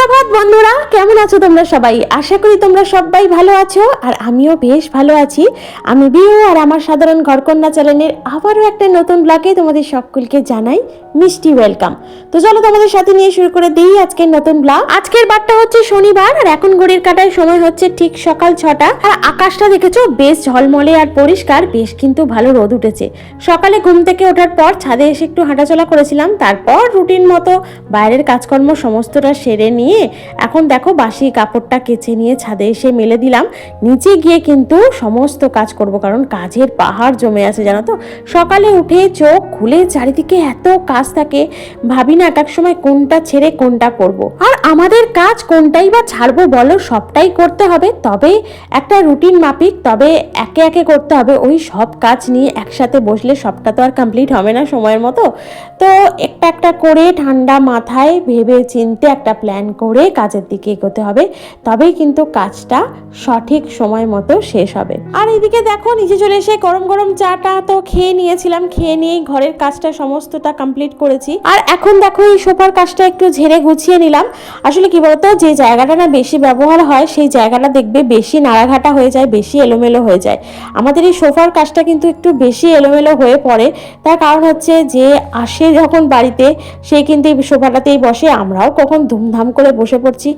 সুপ্রভাত বন্ধুরা, কেমন আছো তোমরা সবাই? আশা করি তোমরা সবাই ভালো আছো, আর আমিও বেশ ভালো আছি। আমি বিউ আর আমার সাধারণ ঘরকন্যা চ্যানেলের আবারও একটা নতুন ব্লগে তোমাদের সকলকে জানাই মিষ্টি ওয়েলকাম। তো চলো তোমাদের সাথে নিয়ে শুরু করে দিই আজকের নতুন ব্লগ। আজকের বারটা হচ্ছে শনিবার, আর এখন ঘড়ির কাটায় সময় হচ্ছে ঠিক সকাল ছটা। আর আকাশটা দেখেছ, বেশ ঝলমলে আর পরিষ্কার, বেশ কিন্তু ভালো রোদ উঠেছে। সকালে ঘুম থেকে ওঠার পর ছাদে এসে একটু হাঁটাচলা করেছিলাম, তারপর রুটিন মতো বাইরের কাজকর্ম সমস্তটা সেরে নিয়ে এখন দেখো বাসি কাপড়টা কেচে নিয়ে ছাদে এসে মেলে দিলাম। নিচে গিয়ে কিন্তু সমস্ত কাজ করব, কারণ কাজের পাহাড় জমে আছে, জানো তো? সকালে উঠে চোখ খুলে চারিদিকে এত কাজ থাকে, ভাবি না এক এক সময় কোনটা ছেড়ে কোনটা করব। আর আমাদের কাজ কোনটাই বা ছাড়বো বলো, সবটাই করতে হবে, তবে একটা রুটিন মাফিক, তবে একে একে করতে হবে। ওই সব কাজ নিয়ে একসাথে বসলে সবটা তো আর কমপ্লিট হবে না সময়ের মতো। তো একটা একটা করে ঠান্ডা মাথায় ভেবে চিনতে একটা প্ল্যান করে কাজের দিকে এগোতে হবে, তবেই কিন্তু কাজটা সঠিক সময় মতো শেষ হবে। আর এদিকে দেখো, নিচে চলে এসে গরম গরম চাটা তো খেয়ে নিয়েছিলাম, খেয়ে নিয়েই ঘরের কাজটা সমস্তটা কমপ্লিট করেছি। আর এখন দেখো, এই সোফার কাজটা একটু ঝেড়ে গুছিয়ে নিলাম। আসলে কি বলতো, যে জায়গাটা না বেশি ব্যবহার হয়, সেই জায়গাটা দেখবে বেশি নাড়াঘাটা হয়ে যায়, বেশি এলোমেলো হয়ে যায়। আমাদের এই সোফার কাজটা কিন্তু একটু বেশি এলোমেলো হয়ে পড়ে। তার কারণ হচ্ছে যে আসে যখন বাড়িতে, সে কিন্তু এই সোফাটাতেই বসে, আমরাও কখন ধুমধাম করে বসে পড়ছি।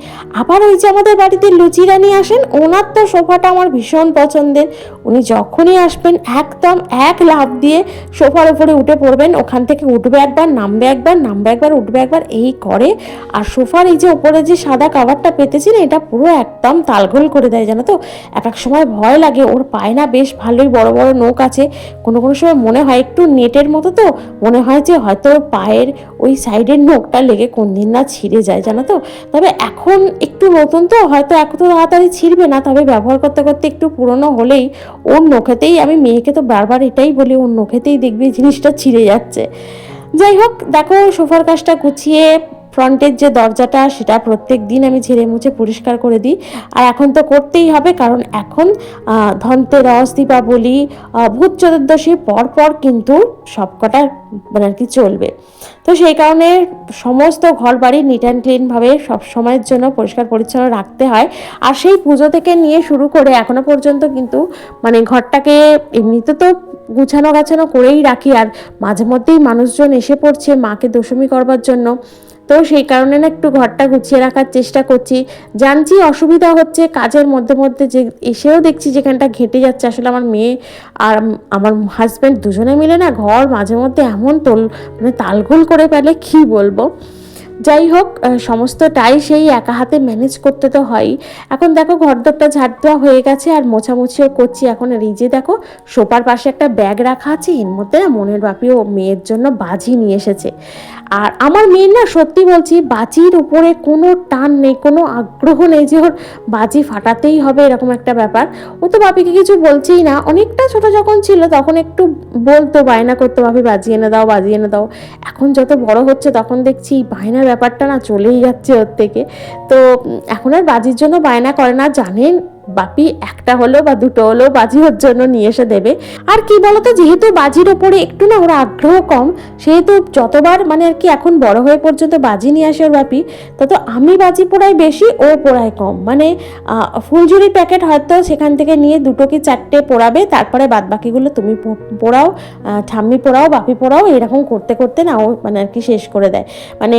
আবার ওই যে আমাদের বাড়িতে লুচি রানী আসেন, ওনার তো সোফাটা আমার ভীষণ পছন্দের। উনি যখনই আসবেন, একদম এক লাভ দিয়ে সোফার উপরে উঠে পড়বেন। ওখান থেকে উঠবে একবার, নামবে একবার নামবে একবার, উঠবে একবার, এই করে। আর সোফার এই যে ওপরে যে সাদা কাভারটা পেতেছি না এটা পুরো একদম তালগোল করে দেয়, জানো তো? এক এক সময় ভয় লাগে, ওর পায় না বেশ ভালোই বড় বড় নোক আছে। কোনো কোনো সময় মনে হয় একটু নেটের মতো তো, মনে হয় যে হয়তো পায়ের ওই সাইডের নোকটা লেগে কোন দিন না ছিঁড়ে যায়, জানো তো? তবে এখন একটু নতুন তো, হয়তো এত তাড়াতাড়ি ছিঁড়বে না, তবে ব্যবহার করতে করতে একটু পুরনো হলেই ওর নখেতেই আমি মেয়েকে তো বারবার এটাই বলি ওর নখেতেই দেখবি জিনিসটা ছিঁড়ে যাচ্ছে। যাই হোক, দেখো সোফার কাজটা গুছিয়ে ফ্রন্টের যে দরজাটা, সেটা প্রত্যেক দিন আমি ঝেড়ে মুছে পরিষ্কার করে দিই। আর এখন তো করতেই হবে, কারণ এখন ধনতেরস দীপাবলি ভূত চতুর্দশীর পর পর কিন্তু সবকটা মানে আর কি চলবে। তো সেই কারণে সমস্ত ঘর বাড়ি নিট অ্যান্ড ক্লিনভাবে সব সময়ের জন্য পরিষ্কার পরিচ্ছন্ন রাখতে হয়। আর সেই পুজো থেকে নিয়ে শুরু করে এখনও পর্যন্ত কিন্তু মানে ঘরটাকে এমনিতে তো গুছানো গাছানো করেই রাখি। আর মাঝে মধ্যেই মানুষজন এসে পড়ছে মাকে দশমী করবার জন্য। তো সেই কারণে না একটু ঘরটা গুছিয়ে রাখার চেষ্টা করছি। জানছি অসুবিধা হচ্ছে কাজের মধ্যে মধ্যে যে এসেও দেখছি যেখানটা ঘেটে যাচ্ছে আসলে আমার মেয়ে আর আমার হাজব্যান্ড দুজনে মিলে না ঘর মাঝে মধ্যে এমন তোল মানে তালগোল করে ফেলে, কী বলব? যাই হোক সমস্তটাই সেই একা হাতে ম্যানেজ করতে তো হয়ই এখন দেখো ঘরদরটা ঝাড় দেওয়া হয়ে গেছে আর মোছামুছিও করছি এখন। যে দেখো, সোফার পাশে একটা ব্যাগ রাখা আছে, এর মধ্যে না মনের বাপিও মেয়ের জন্য বাজি নিয়ে এসেছে। আর আমার মেয়ের না সত্যি বলছি, বাজির উপরে কোনো টান নেই, কোনো আগ্রহ নেই যে ওর বাজি ফাটাতেই হবে, এরকম একটা ব্যাপার। ও তো বাপিকে কিছু বলছেই না। অনেকটা ছোট যখন ছিল, তখন একটু বলতো, বায়না করতো, বাপি বাজি এনে দাও, বাজি এনে দাও। এখন যত বড় হচ্ছে, তখন দেখছি এই বায়নার ব্যাপারটা না চলেই যাচ্ছে ওর থেকে। তো এখন আর বাজির জন্য বায়না করে না, জানেন? বাপি একটা হলো বা দুটো হলো বাজি ওর জন্য নিয়ে এসে দেবে। আর কি বলতো, যেহেতু বাজির ওপরে একটু না ওর আগ্রহ কম, সেহেতু যতবার মানে আর কি এখন বড় হয়ে পর্যন্ত বাজি নিয়ে আসে ওর বাপি, তত আমি বাজি পোড়াই বেশি, ও পোড়ায় কম। মানে ফুলঝুরি প্যাকেট হয়তো সেখান থেকে নিয়ে দুটো কি চারটে পোড়াবে, তারপরে বাদ বাকিগুলো তুমি পোড়াও ঠাম্মি পোড়াও, বাপি পোড়াও, এরকম করতে করতে না ও মানে আর কি শেষ করে দেয়। মানে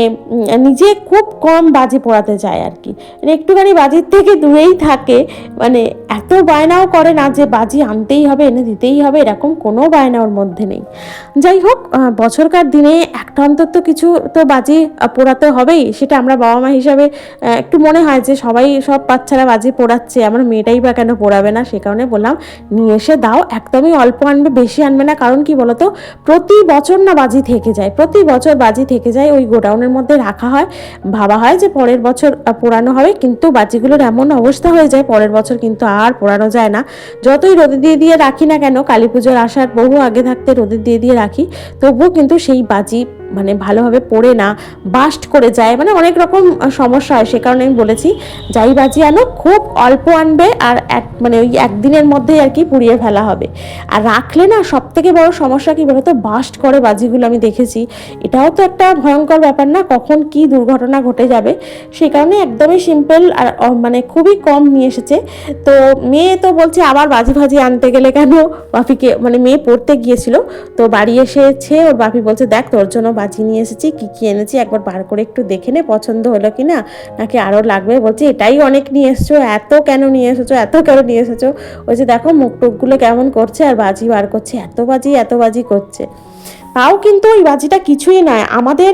নিজে খুব কম বাজি পোড়াতে চায় আর কি। মানে একটুখানি বাজির থেকে দূরেই থাকে মানে এত বায়নাও করে না যে বাজি আনতেই হবে, এনে দিতেই হবে, এরকম কোনো বায়না ওর মধ্যে নেই। যাই হোক বছরকার দিনে একটা অন্তত কিছু তো বাজি পোড়াতে হবেই, সেটা আমরা বাবা মা হিসাবে একটু মনে হয় যে সবাই সব বাচ্চারা বাজি পোড়াচ্ছে আমার মেয়েটাই বা কেন পোড়াবে না, সে কারণে বললাম, নিয়ে এসে দাও, একদমই অল্প আনবে, বেশি আনবে না, কারণ কি বলতো, প্রতি বছর না বাজি থেকে যায়, প্রতি বছর বাজি থেকে যায়, ওই গোডাউনের মধ্যে রাখা হয়, ভাবা হয় যে পরের বছর পোড়ানো হবে, কিন্তু বাজিগুলোর এমন অবস্থা হয়ে যায়, পরের বছর কিন্তু আর পোড়ানো যায় না। যতই রোদে দিয়ে দিয়ে রাখি না কেন, কালী পুজোর আসার বহু আগে থাকতে রোদে দিয়ে দিয়ে রাখি, তবুও কিন্তু সেই বাজি মানে ভালোভাবে পড়ে না বাস্ট করে যায় মানে অনেক রকম সমস্যা হয়। সে কারণে আমি বলেছি, যাই বাজি আনো, খুব অল্প আনবে আর এক মানে ওই একদিনের মধ্যেই আর কি পুড়িয়ে ফেলা হবে। আর রাখলে না সব থেকে বড় সমস্যা কি বলতো বাস্ট করে বাজিগুলো আমি দেখেছি। এটাও তো একটা ভয়ঙ্কর ব্যাপার না, কখন কি দুর্ঘটনা ঘটে যাবে। সেই কারণে একদমই সিম্পল আর মানে খুবই কম নিয়ে এসেছে। তো মেয়ে তো বলছে, আবার বাজি ভাজি আনতে গেলে কেন? বাপিকে মানে মেয়ে পড়তে গিয়েছিল। তো বাড়ি এসেছে, ওর বাপি বলছে, দেখ, তোর জন্য বাজি নিয়ে এসেছি, কি কী এনেছি, একবার বার করে একটু দেখে নে, পছন্দ হলো কি না? নাকি আরও লাগবে? বলছে, এটাই অনেক নিয়ে এসেছ, এত কেন নিয়ে এসেছ, এত কেন নিয়ে এসেছ? ওই যে দেখো মুখ টুকগুলো কেমন করছে, আর বাজি বার করছে, এত বাজি এত বাজি করছে। তাও কিন্তু ওই বাজিটা কিছুই নয় আমাদের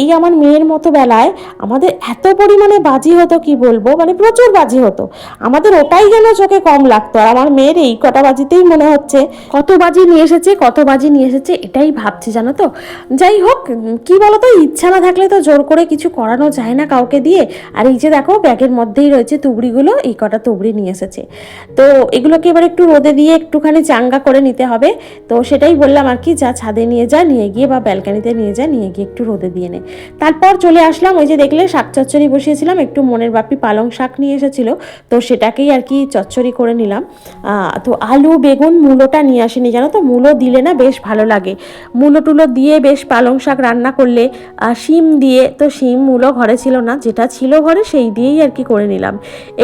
এই আমার মেয়ের মতো বেলায় আমাদের এত পরিমাণে বাজি হতো, কি বলব? মানে প্রচুর বাজি হতো। আমাদের ওটাই যেন চোখে কম লাগতো। আর আমার মেয়ের এই কটা বাজিতেই মনে হচ্ছে, কত বাজি নিয়ে এসেছে, কত বাজি নিয়ে এসেছে, এটাই ভাবছি, জানো তো? যাই হোক কি বলতো, ইচ্ছা না থাকলে তো জোর করে কিছু করানো যায় না কাউকে দিয়ে। আর এই যে দেখো, ব্যাগের মধ্যেই রয়েছে তুবড়িগুলো, এই কটা তুবড়ি নিয়ে এসেছে। তো এগুলোকে এবার একটু রোদে দিয়ে একটুখানি চাঙ্গা করে নিতে হবে। তো সেটাই বললাম আর কি, যা ছাদে নিয়ে যা নিয়ে গিয়ে বা ব্যালকানিতে নিয়ে যা নিয়ে গিয়ে একটু রোদে দিয়ে নে তারপর চলে আসলাম, ওই যে দেখলে শাক চচ্চড়ি বসিয়েছিলাম, একটু মনের বাপি পালং শাক নিয়ে এসেছিল, তো সেটাকেই আর কি চচ্চড়ি করে নিলাম। তো আলু, বেগুন, মূলোটা নিয়ে আসেনি, জানো তো? মূলো দিলে না বেশ ভালো লাগে। মূলো টুলো দিয়ে বেশ পালং শাক রান্না করলে শিম দিয়ে, তো শিম, মূলো ঘরে ছিল না, যেটা ছিল ঘরে সেই দিয়েই আর কি করে নিলাম।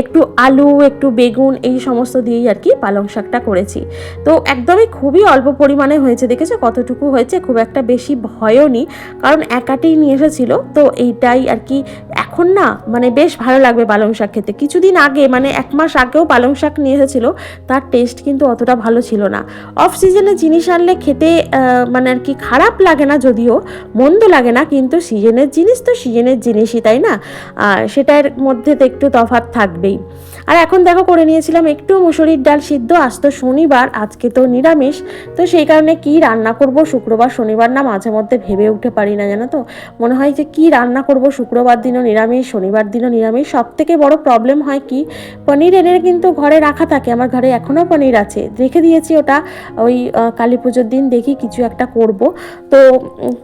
একটু আলু, একটু বেগুন, এই সমস্ত দিয়েই আর কি পালং শাকটা করেছি। তো একদমই খুবই অল্প পরিমাণে হয়েছে, দেখেছ? কতটুকু হয়েছে খুব একটা বেশি ভয়ও নি কারণ একাটেই নিয়ে এসেছিল। তো এইটাই আর কি, এখন না মানে বেশ ভালো লাগবে পালং শাক খেতে। কিছুদিন আগে মানে এক মাস আগেও পালং শাক নিয়ে এসেছিল, তার টেস্ট কিন্তু অতটা ভালো ছিল না। অফ সিজনে জিনিস আনলে খেতে মানে আর কি খারাপ লাগে না যদিও, মন্দ লাগে না, কিন্তু সিজনের জিনিস তো সিজনের জিনিসই, তাই না? সেটার মধ্যে তো একটু তফাৎ থাকবেই। আর এখন দেখো করে নিয়েছিলাম একটু মুসুরির ডাল সিদ্ধ, আজ তো শনিবার, আজকে তো নিরামিষ। তো সেই কারণে কি রান্না করব শুক্রবার, শনিবার না মাঝে মধ্যে ভেবে উঠতে পারি না, জানো তো? মনে হয় যে কি রান্না করব শুক্রবার দিনও নিরামিষ, শনিবার দিনও নিরামিষ। সব থেকে বড় প্রবলেম হয় কি, পনির এনে কিন্তু ঘরে রাখা থাকে, আমার ঘরে এখনও পনির আছে। রেখে দিয়েছি ওটা, ওই কালী পুজোর দিন দেখি কিছু একটা করব। তো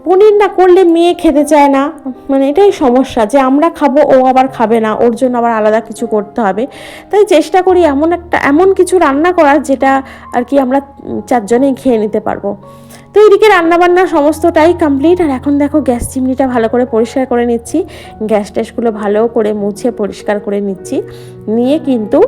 পনির না করলে মেয়ে খেতে চায় না। মানে এটাই সমস্যা যে আমরা খাব, ও আবার খাবে না, ওর জন্য আবার আলাদা কিছু করতে হবে। তাই চেষ্টা করি এমন একটা, এমন কিছু রান্না করার যেটা আর কি আমরা চারজনেই খেয়ে নিতে পারব। তো এইদিকে রান্নাবান্না সমস্তটাই কমপ্লিট আর এখন দেখো গ্যাস চিমনিটা ভালো করে পরিষ্কার করে নিচ্ছি। গ্যাস ট্যাসগুলো ভালো করে মুছে পরিষ্কার করে নিচ্ছি। নিয়ে কিন্তু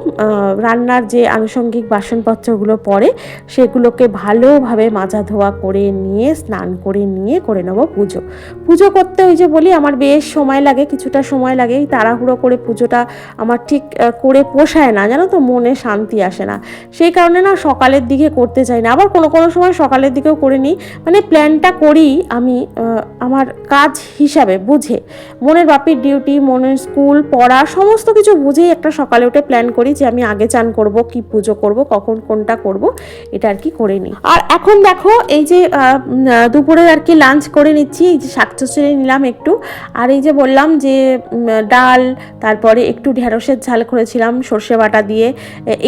রান্নার যে আনুষঙ্গিক বাসনপত্রগুলো পড়ে, সেগুলোকে ভালোভাবে মাজা ধোয়া করে নিয়ে, স্নান করে নিয়ে করে নেব পুজো। পুজো করতে ওই যে বলি, আমার বেশ সময় লাগে, কিছুটা সময় লাগে, এই তাড়াহুড়ো করে পুজোটা আমার ঠিক করে পোষায় না, জানো তো, মনে শান্তি আসে না। সেই কারণে না সকালের দিকে করতে চাই না। আবার কোনো কোনো সময় সকালের দিকেও করে নিই মানে প্ল্যানটা করি আমি আমার কাজ হিসাবে বুঝে। মনের বাপির ডিউটি মনের স্কুল পড়া, সমস্ত কিছু বুঝেই একটা সকালে উঠে প্ল্যান করি যে আমি আগে চান করব, কি পুজো করব, কখন কোনটা করব, এটা আর কি করে নিই। আর এখন দেখো, এই যে দুপুরে আর কি লাঞ্চ করে নিচ্ছি, এই যে শাক নিলাম একটু। আর এই যে বললাম যে ডাল, তারপরে একটু ঢেঁড়সের ঝাল করেছিলাম, সর্ষে বাটা দিয়ে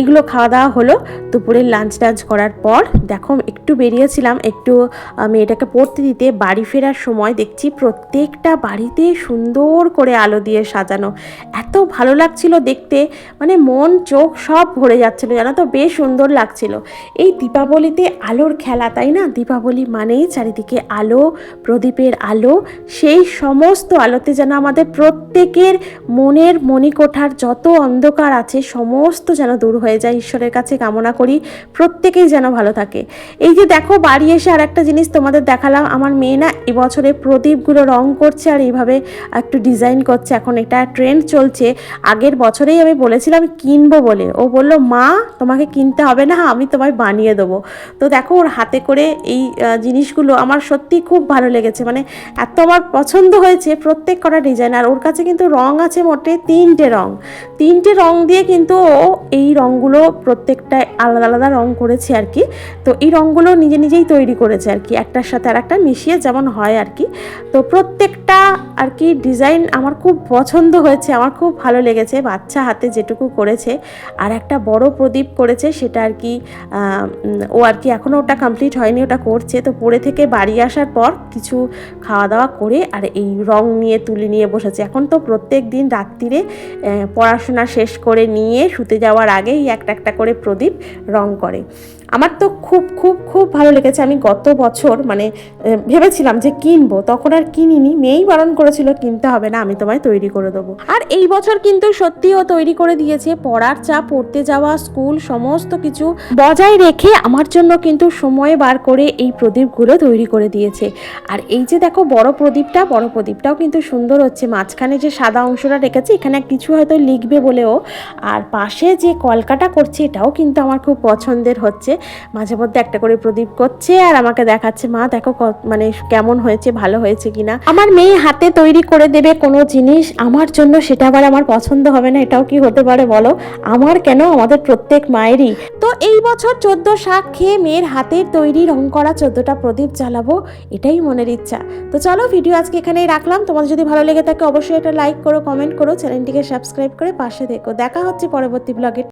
এগুলো খাওয়া দাওয়া হলো। দুপুরের লাঞ্চ টাঞ্চ করার পর, দেখো, একটু বেরিয়েছিলাম, একটু আহ, মেয়েটাকে পড়তে দিতে বাড়ি ফেরার সময় দেখছি প্রত্যেকটা বাড়িতে সুন্দর করে আলো দিয়ে সাজানো। এত ভালো লাগছিল দেখতে। মানে মন চোখ সব ভরে যাচ্ছিল জানো তো? বেশ সুন্দর লাগছিল। এই দীপাবলিতে আলোর খেলা তাই না? দীপাবলি মানেই চারিদিকে আলো প্রদীপের আলো। সেই সমস্ত আলোতে যেন আমাদের প্রত্যেকের মনের মণিকোঠার যত অন্ধকার আছে সমস্ত যেন দূর হয়ে যায়। ঈশ্বরের কাছে কামনা করি প্রত্যেকেই যেন ভালো থাকে। এই যে দেখো বাড়ি এসে আর একটা জিনিস তোমাদের দেখালাম, আমার মেয়ে না এবছরে প্রদীপগুলো রং করছে আর এইভাবে একটু ডিজাইন করছে। এখন এটা ট্রেন্ড চলছে। আগের বছরেই আমি বলেছিলাম কিনবো বলে। ও বলল, মা, তোমাকে কিনতে হবে না, আমি তোমায় বানিয়ে দেবো। তো দেখো ওর হাতে করে এই জিনিসগুলো আমার সত্যি খুব ভালো লেগেছে। মানে এত আমার পছন্দ হয়েছে প্রত্যেক কটা ডিজাইন আর ওর কাছে কিন্তু রং আছে মোটে তিনটে রং। তিনটে রং দিয়ে কিন্তু ও এই রঙগুলো প্রত্যেকটা আলাদা আলাদা রং করেছে আর কি। তো এই রঙগুলো নিজে নিজেই তৈরি করেছে। করেছে আর কি, একটার সাথে আর একটা মিশিয়ে যেমন হয় আর কি। তো প্রত্যেকটা আর কি ডিজাইন আমার খুব পছন্দ হয়েছে, আমার খুব ভালো লেগেছে, বাচ্চা হাতে যেটুকু করেছে। আর একটা বড় প্রদীপ করেছে, সেটা আর কি ও আর কি এখনও ওটা কমপ্লিট হয়নি, ওটা করছে। তো পড়ে থেকে বাড়ি আসার পর কিছু খাওয়া দাওয়া করে আর এই রং নিয়ে, তুলি নিয়ে বসেছে। এখন তো প্রত্যেক দিন রাত্রিরে পড়াশোনা শেষ করে নিয়ে শুতে যাওয়ার আগেই একটা একটা করে প্রদীপ রং করে। আমার তো খুব খুব খুব ভালো লেগেছে। আমি গত বছর মানে ভেবেছিলাম যে কিনবো, তখন আর কিনিনি। মেয়েই বারণ করেছিল, কিনতে হবে না, আমি তোমায় তৈরি করে দেবো। আর এই বছর কিন্তু সত্যিও তৈরি করে দিয়েছে। পড়ার চা পড়তে যাওয়া, স্কুল, সমস্ত কিছু বজায় রেখে আমার জন্য কিন্তু সময় বার করে এই প্রদীপগুলো তৈরি করে দিয়েছে। আর এই যে দেখো, বড় প্রদীপটা, বড় প্রদীপটাও কিন্তু সুন্দর হচ্ছে। মাঝখানে যে সাদা অংশটা রেখেছে, এখানে কিছু হয়তো লিখবে বলেও। আর পাশে যে কলকাটা করছে, এটাও কিন্তু আমার খুব পছন্দের হচ্ছে। মাঝে মধ্যে একটা করে প্রদীপ করছে আর আমাকে দেখাচ্ছে, মা, দেখো মানে কেমন হয়েছে, ভালো হয়েছে কিনা? আমার মেয়ে হাতে তৈরি করে দেবে কোনো জিনিস, আমার জন্য সেটা আবার আমার পছন্দ হবে না, এটাও কি হতে পারে বলো? আমার কেন? আমাদের প্রত্যেক মায়েরই। তো এই বছর চোদ্দ শাক খেয়ে মেয়ের হাতের তৈরি রং করা চোদ্দটা প্রদীপ জ্বালাবো, এটাই মনের ইচ্ছা। তো চলো, ভিডিও আজকে এখানেই রাখলাম। তোমাদের যদি ভালো লেগে থাকে, অবশ্যই এটা লাইক করো, কমেন্ট করো, চ্যানেলটিকে সাবস্ক্রাইব করে পাশে দেখো দেখা হচ্ছে পরবর্তী ব্লগে